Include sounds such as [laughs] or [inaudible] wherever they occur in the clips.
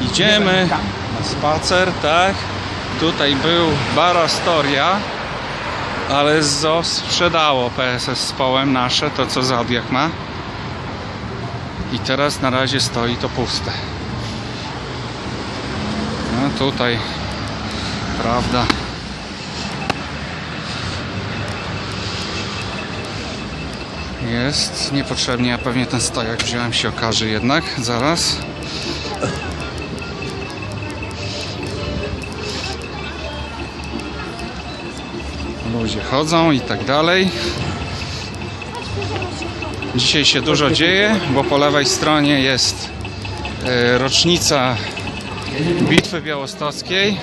Idziemy na spacer, tak? Tutaj był bar Astoria, ale ZO sprzedało PSS z Połem nasze, to co Zodiak ma. I teraz na razie stoi to puste. No tutaj, prawda. Jest niepotrzebnie, ja pewnie ten stojak wziąłem się okaże jednak, zaraz. Ludzie chodzą i tak dalej. Dzisiaj się dużo dzieje, bo po lewej stronie jest e, rocznica Bitwy Białostockiej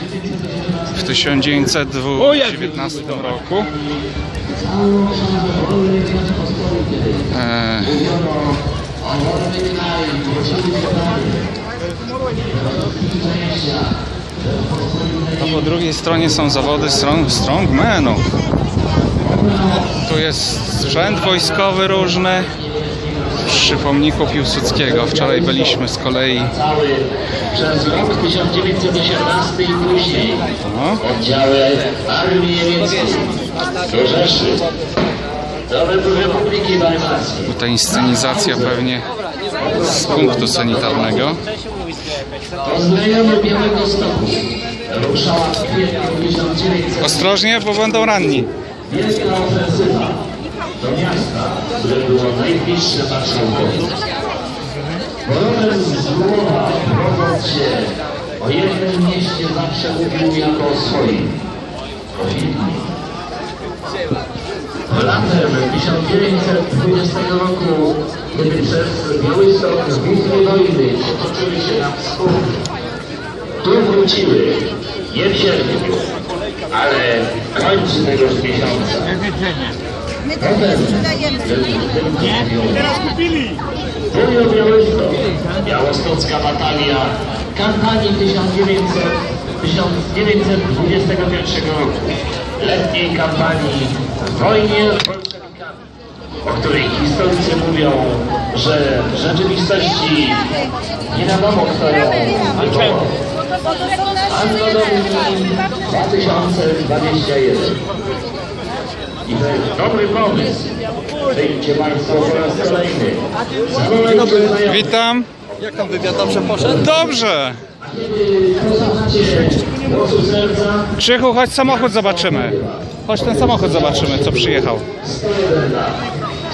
w 1919 roku. E, a po drugiej stronie są zawody strong. Tu jest sprzęt wojskowy różny przy pomniku Piłsudskiego. Wczoraj byliśmy z kolei. przez rok 1918 i później oddziały Armii Niemieckiej do Rzeszy, do Republiki Weimarskiej. tutaj inscenizacja pewnie z punktu sanitarnego. Rejonu Białego Stoku ruszała w kwietniu 1900 Ostrożnie, bo będą ranni. wielka ofensywa do miasta, które było najbliższe Warszawowi. Woronel z Głowa, prowadząc się o jednym mieście zawsze mówił jako o swoim. O Wilnie. Latem 1920 roku, kiedy przez Białystok główne wojny potoczyły się na wschód, tu wróciły, nie w sierpniu, ale końcu tegoż miesiąca. Potem, Wujo Białystok, Białostocka Batalia, kampanii 1900, 1921 roku, letniej kampanii w wojnie z o której historycy mówią, że w rzeczywistości nie wiadomo kto ją wywołał. Anno Domini 2021. I to jest dobry pomysł. Wyjdźcie Państwo po raz kolejny. Witam. Jak tam wywiad dobrze poszedł? Dobrze. Krzychu, chodź samochód zobaczymy. Chodź ten samochód zobaczymy, co przyjechał.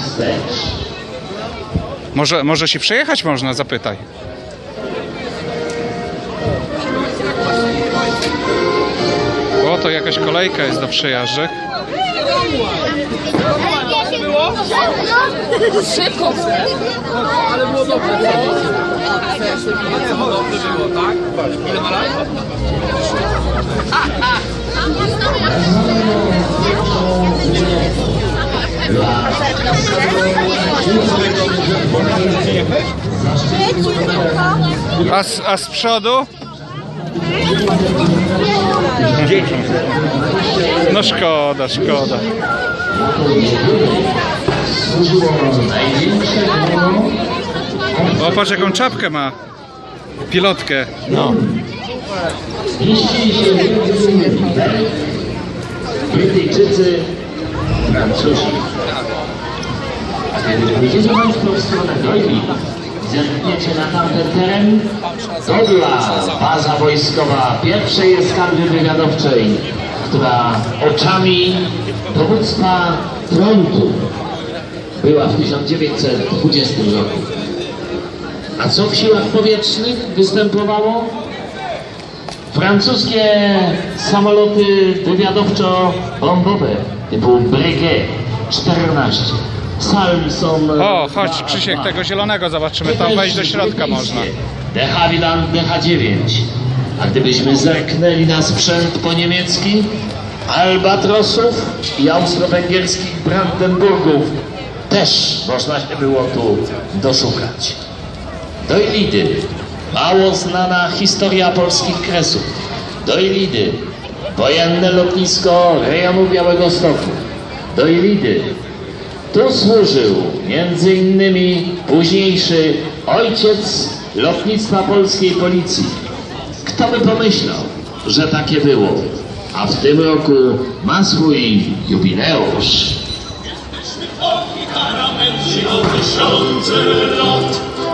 101 lat. Wstecz. Może, może się przejechać można, zapytaj. O, to jakaś kolejka jest do przejażdżek. Szybko. Ale było dobrze, co? Dobrze było, tak? Ile ma lat? A z, a z przodu? No szkoda, szkoda. O, patrz jaką czapkę ma. Pilotkę. Innymi Brytyjczycy, Francuzi. A kiedy pójdziecie Państwo w stronę Dojli zerkniecie na tamten teren, to była baza wojskowa pierwszej eskadry wywiadowczej, która oczami dowództwa frontu była w 1920 roku. A co w siłach powietrznych występowało? Francuskie samoloty wywiadowczo-bombowe typu Breguet 14. Salmson. O, chodź Krzysiek, tego zielonego zobaczymy. Tam wejść do środka można. DH Wilan DH9. A gdybyśmy zerknęli na sprzęt po niemiecki, Albatrosów i austro-węgierskich Brandenburgów też można się było tu doszukać. Dojlidy. Mało znana historia polskich kresów. Dojlidy wojenne lotnisko rejonu Białego Stoku do Ilidy. Tu służył między innymi późniejszy ojciec lotnictwa polskiej policji. Kto by pomyślał, że takie było? A w tym roku ma swój jubileusz.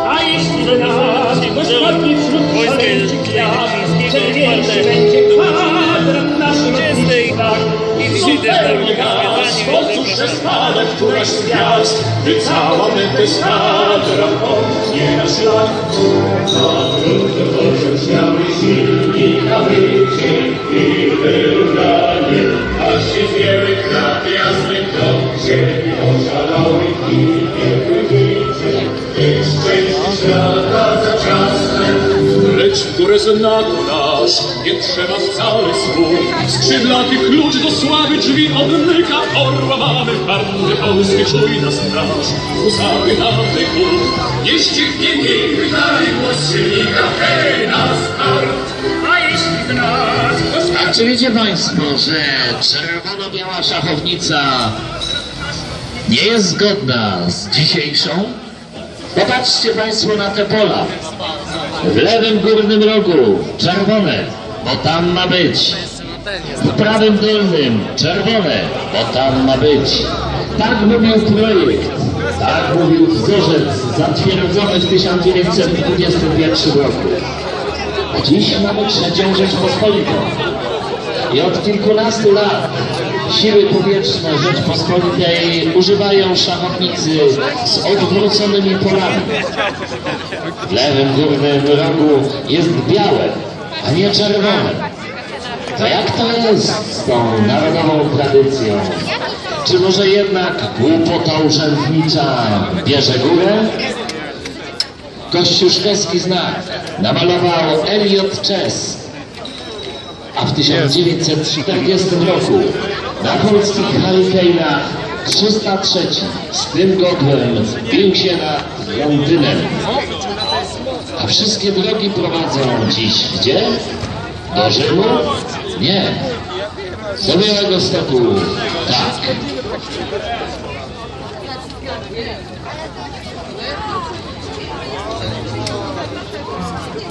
A jeśli do nas, to wśród będzie 20 i dzisiaj też na Unikach że spadek któraś z gwiazd wycałamy eskadra potnie na szlak Zatrudny Boże śmiały silnik, a wyciek i wyrównanie Aż się zjemy kraty, a zbyt dobrze i oszalały i Lecz w górę znaku nasz nie trzeba wcale słów. Skrzydlatych ludzi do sławy drzwi odmyka orła mamy panny polskie czujna straż. Husały na tych nie ścichnie nigdy dalej głos silnika, hej, na start! A jeśli z nas czy wiecie Państwo, że czerwono-biała szachownica nie jest zgodna z dzisiejszą? Popatrzcie Państwo na te pola. W lewym górnym rogu czerwone, bo tam ma być. W prawym dolnym czerwone, bo tam ma być. Tak mówił projekt, tak mówił wzorzec zatwierdzony w 1921 roku. A dziś mamy trzecią Rzeczpospolitą. I od kilkunastu lat siły powietrzne Rzeczpospolitej używają szachownicy z odwróconymi polami. W lewym górnym rogu jest białe, a nie czerwone. To jak to jest z tą narodową tradycją? Czy może jednak głupota urzędnicza bierze górę? Kościuszkowski znak namalował Elliot Chess, a w 1940 roku na polskich Hurricane'ach 303 z tym godłem bił się nad Londynem. A wszystkie drogi prowadzą dziś gdzie? Do Rzymu? Nie. Do Białego Stoku? Tak.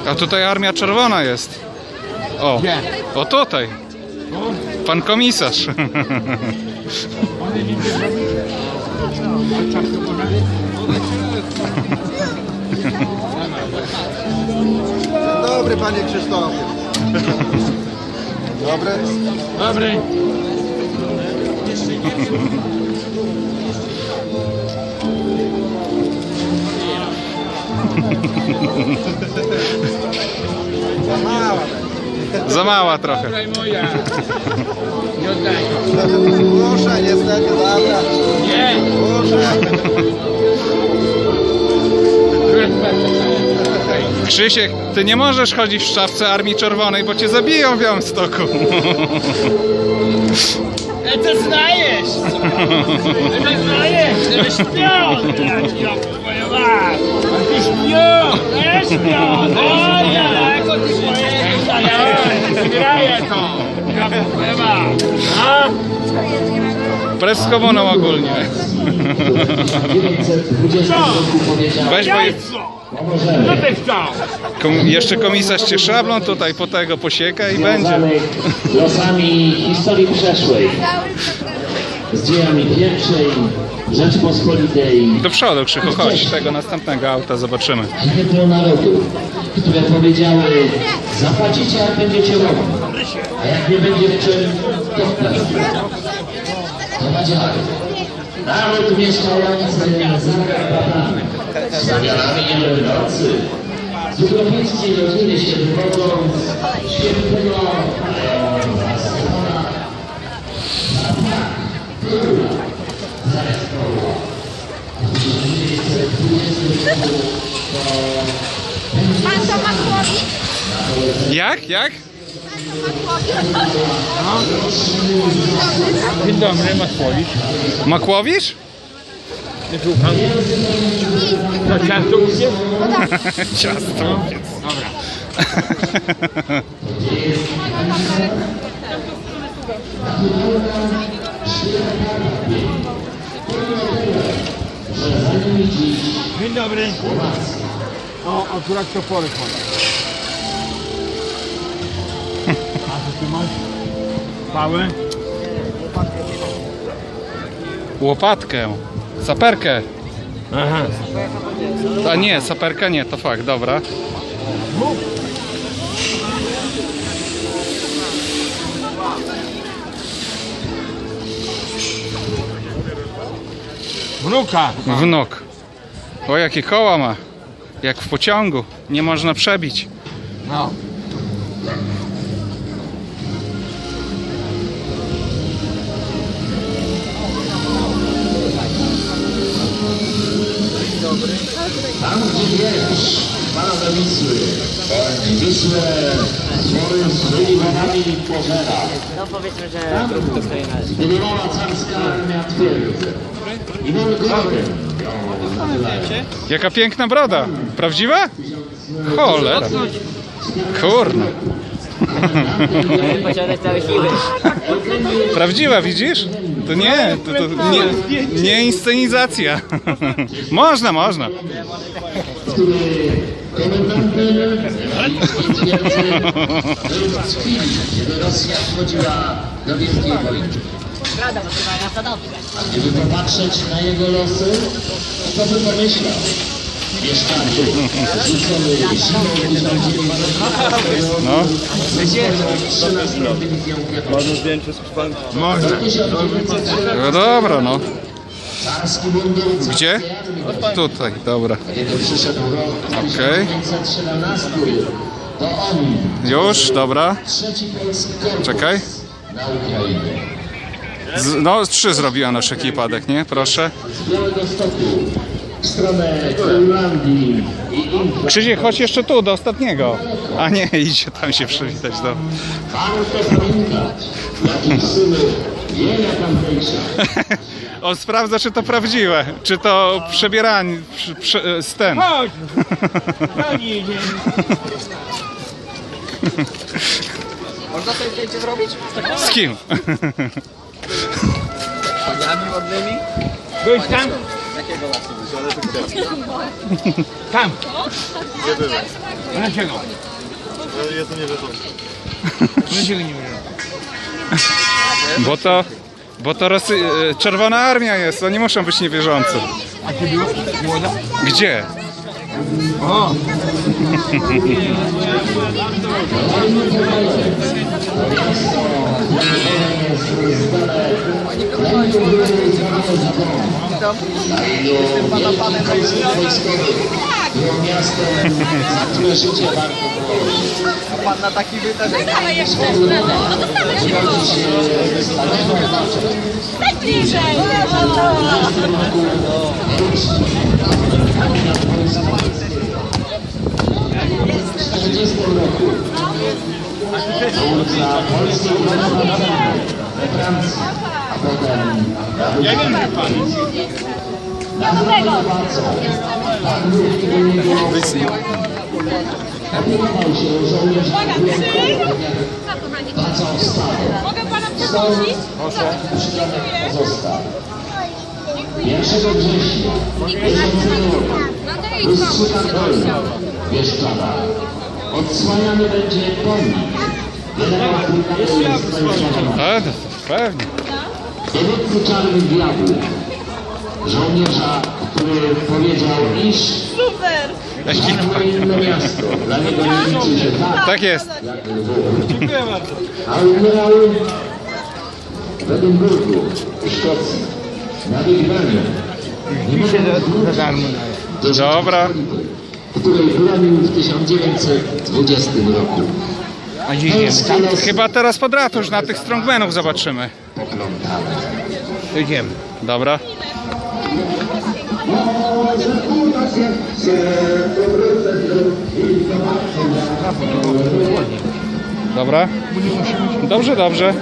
A tutaj Armia Czerwona jest. O, o tutaj. Pan komisarz. Dobry panie Krzysztofie. Dobry. Dobry. Za mała. Za mała trochę. Dobra moja. Nie oddaj. Muszę niestety zabrać. Nie. Muszę. Krzysiek, ty nie możesz chodzić w szafce Armii Czerwonej, bo cię zabiją w Białymstoku. E, to znajesz! E, to znajesz! Ja! Ty! Ja zgraję to! Mać! A? Ogólnie. W 1920 roku powiedział, Weź, bo je- Jajco! pomożemy. Co ty chciał? kom, jeszcze komisarz cię szablą tutaj po tego posieka i będzie. losami historii przeszłej, z dziejami pierwszej Rzeczpospolitej, Do przodu, Krzychu, chodź. Tego następnego auta zobaczymy. narodów, które powiedziały zapłacicie jak będziecie mogli, a jak nie będzie w czym, to w placu. To nadziały. Naród mieszkający za Karpatami, z ramionami nocy, z ukropieńskiej rodziny się wywodzą świętego Leona Stefana, na tak, króla, zamiast koła. W 1920 roku to To Makłowicz? Jak? Jak? Dzień dobry, Matwowicz. Makłowicz? Nie słucham. To ciasto gdzie? [laughs] Ciasto. Dzień dobry. O, akurat toporek mam. Pały? Łopatkę. Saperkę. Aha. A nie, saperka nie, to fakt, dobra. Wnuka. Wnuk. O, jakie koła ma. Jak w pociągu. Nie można przebić. No. Tam, gdzie wiesz, pana Wisły. Wisłę swoją swoimi wodami pożera. No powiedzmy, że stoi na Budowała carska armia twierdzę. I mamy grodę. Jaka piękna broda. Prawdziwa? Cholera. Kurna. Prawdziwa, widzisz? To nie, to, to nie, nie inscenizacja. [laughs] Można, można. Kiedy Rosja wchodziła do Wielkiej Wojny. A gdyby popatrzeć na jego losy, to by pomyślał. Mieszkanie rzucony zimą 1900 No. 13 dywizją piechotą. Można. 1907 No dobra, no. Gdzie? Tutaj, dobra. Kiedy przyszedł rok Okej. 1917, to on, Już, dobra. Czekaj. Z, no, trzy zrobiła nasz ekipadek, nie? Proszę. Krzysiek, chodź jeszcze tu, do ostatniego. A nie, [laughs] idzie tam się przywitać. Tamtejsza. [laughs] On sprawdza, czy to prawdziwe, czy to przebieranie, prze, prze, z ten. Chodź. [laughs] Można zdjęcie zrobić? Z kim? Paniami ładnymi? Byłeś tam? [laughs] Tam. Nie byłem. Dlaczego? Jestem niewierzący. Dlaczego nie wierzący? Bo to, bo to Rosy... e, Czerwona Armia jest, oni muszą być niewierzący. A ty było? Było da? Gdzie? O! Było miastem, za które życie warto było. Pan na taki wydarzenie. Ale jeszcze, no to stale się Tak bliżej! W 40 roku za Polską we Francji, a potem na Nowego! Tak wrócił do niego opiekował się! A kochani, pracą w stale. mogę pana przeprosić? Dziękuję. Został. 1 września bieżącego roku Rustrzyka Dolny Bieszczada. Odsłaniany będzie pomnik generała Fulkanego Stanisława pewnie. Dowódcy Czarnych Diabłów. Żołnierza, który powiedział, iż Super! żadne inne miasto dla niego nie liczy się tak, Tak jest. jak Lwów. A umierały w Edynburgu, w Szkocji, na Wigbanie. Nie mogą wrócić do Dobra. Której bronił w 1920 roku. A? Polskie losy Chyba teraz pod ratusz na tych strongmenów zobaczymy. Idziemy. Dobra. Dobra. Dobrze, dobrze.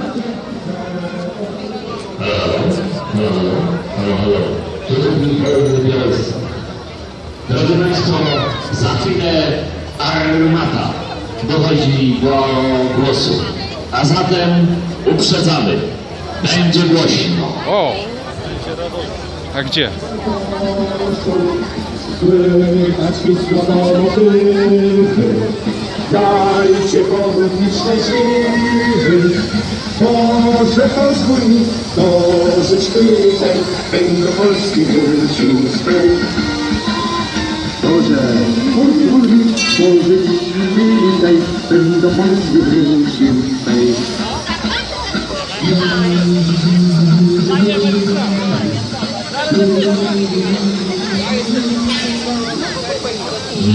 Drodzy Państwo, za chwilę armata dochodzi do głosu. A zatem uprzedzamy. Będzie głośno. O! A gdzie? Dajcie powrót i szczęśliwy. Boże, pozwól mi dożyć tutaj, będę Polski wrócił swej. Boże, pozwól mi dożyć tutaj, będę Polski wrócił swej.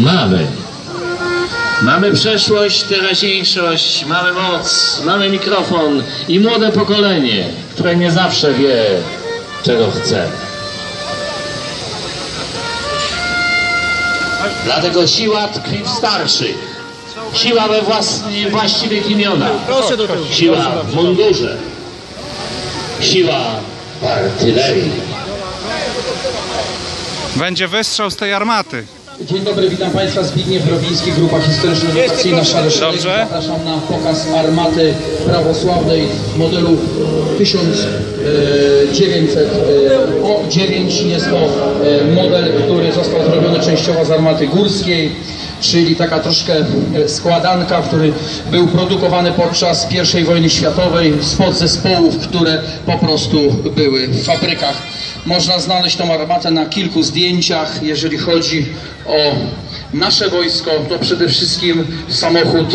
Mamy. Mamy przeszłość, teraźniejszość, mamy moc, mamy mikrofon i młode pokolenie, które nie zawsze wie, czego chce. Dlatego siła tkwi w starszych. Siła we własnie, właściwych imionach. Siła w mundurze. Siła w artylerii. Będzie wystrzał z tej armaty. Dzień dobry, witam Państwa. Zbigniew Robiński, Grupa Historyczno-Edukacyjna Szary. Zapraszam na pokaz armaty prawosławnej modelu 1909. Jest to e, model, który został zrobiony częściowo z armaty górskiej, czyli taka troszkę e, składanka, który był produkowany podczas I wojny światowej z podzespołów, które po prostu były w fabrykach. Można znaleźć tą armatę na kilku zdjęciach. Jeżeli chodzi o nasze wojsko, to przede wszystkim samochód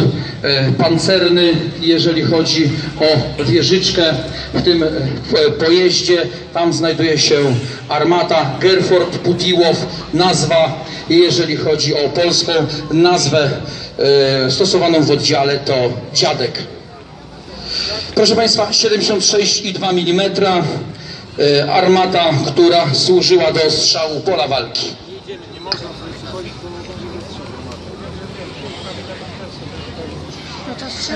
e, pancerny. Jeżeli chodzi o wieżyczkę w tym e, pojeździe, tam znajduje się armata Gerford Putiłow, nazwa. Jeżeli chodzi o polską nazwę e, stosowaną w oddziale, to dziadek. Proszę Państwa, 76,2 mm armata, która służyła do strzału pola walki.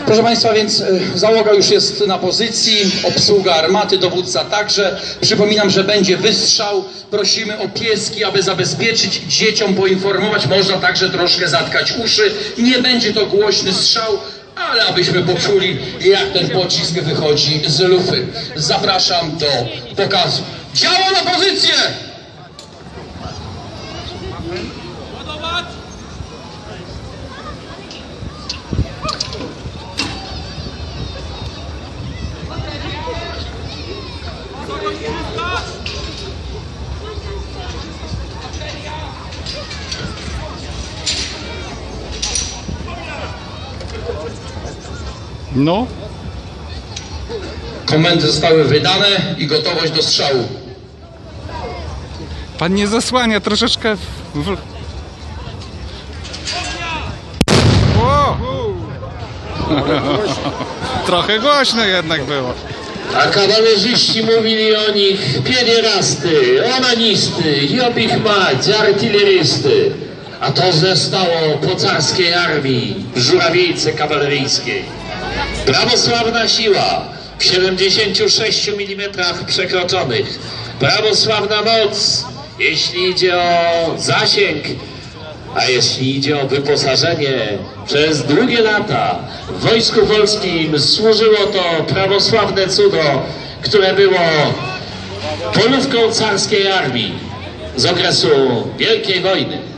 Proszę Państwa, więc e, załoga już jest na pozycji, obsługa armaty, dowódca także. Przypominam, że będzie wystrzał. Prosimy o pieski, aby zabezpieczyć dzieciom, poinformować. Można także troszkę zatkać uszy. Nie będzie to głośny strzał, ale abyśmy poczuli, jak ten pocisk wychodzi z lufy. Zapraszam do pokazu. Działo na pozycję! No. Komendy zostały wydane i gotowość do strzału. Pan nie zasłania troszeczkę. W... [laughs] Trochę głośno jednak było. A kawalerzyści mówili o nich piederasty, onanisty, jobich mać, artylerysty. A to zostało po carskiej armii żurawiejce kawaleryjskiej. Prawosławna siła w 76 mm przekroczonych. Prawosławna moc, jeśli idzie o zasięg, a jeśli idzie o wyposażenie, przez długie lata w Wojsku Polskim służyło to prawosławne cudo, które było polówką carskiej armii z okresu Wielkiej Wojny.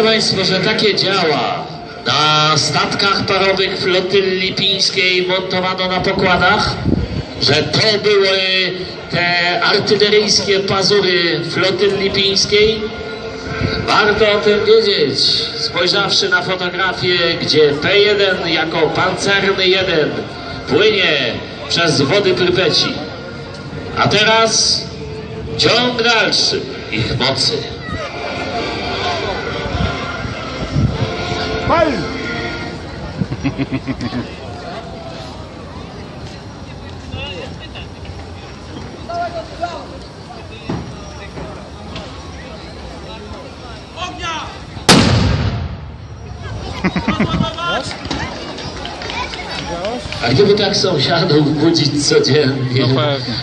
Wiecie Państwo, że takie działa na statkach parowych flotylli pińskiej montowano na pokładach? Że to były te artyleryjskie pazury flotylli pińskiej? Warto o tym wiedzieć, spojrzawszy na fotografię, gdzie P1 jako pancerny 1 płynie przez wody Prypeci. A teraz ciąg dalszy ich mocy. Ball! Ognia! A gdyby tak sąsiadów budzić codziennie, No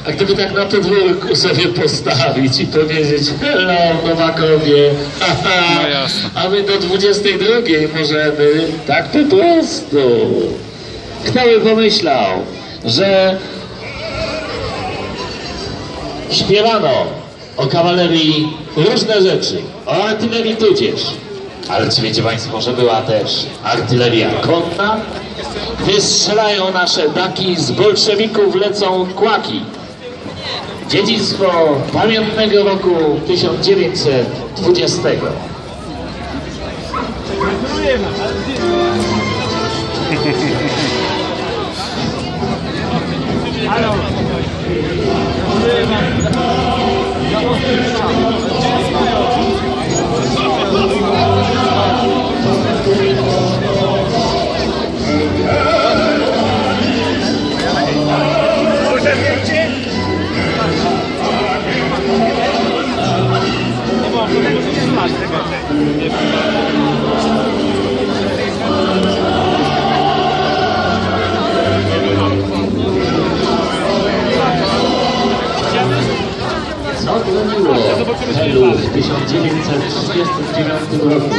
a gdyby tak na podwórku sobie postawić i powiedzieć hello Nowakowie, haha, No a my do 22 możemy, tak po prostu. Kto by pomyślał, że śpiewano o kawalerii różne rzeczy, o artylerii tudzież. Ale czy wiecie Państwo, że była też artyleria konna? Gdy strzelają nasze daki, z bolszewików lecą kłaki. Dziedzictwo pamiętnego roku 1920. Co [laughs] Helu w 1939 roku?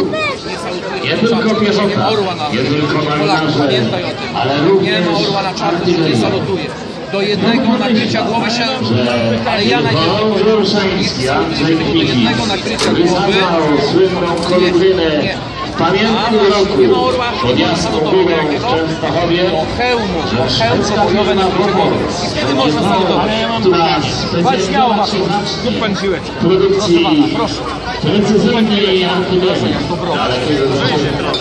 Nie tylko piechota, nie tylko marynarze, ale również artyleria. Do jednego nakrycia głowy się... Ale ja najpierw Andrzej Kmiki wyznaczał słynną kolubrynę w pamiętnym roku. Pod Jasną Górą w Częstochowie, hełmu, że szwedzka firma Bofors będzie znała, która specjalizowała się znacznie w produkcji precyzyjnej artylerii dalekiego zasięgu.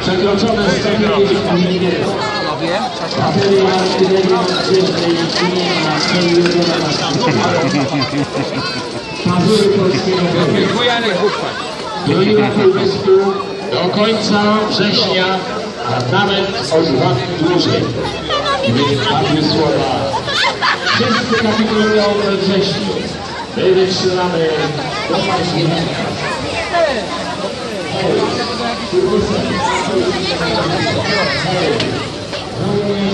Przekroczone 150 mm. Istnieje na celu Pazury polskiego Broniła Półwyspu do końca września, a nawet o dwa dłużej. Gdy padły słowa Wszyscy kapitulują we wrześniu. My wytrzymamy do października. Również rodzący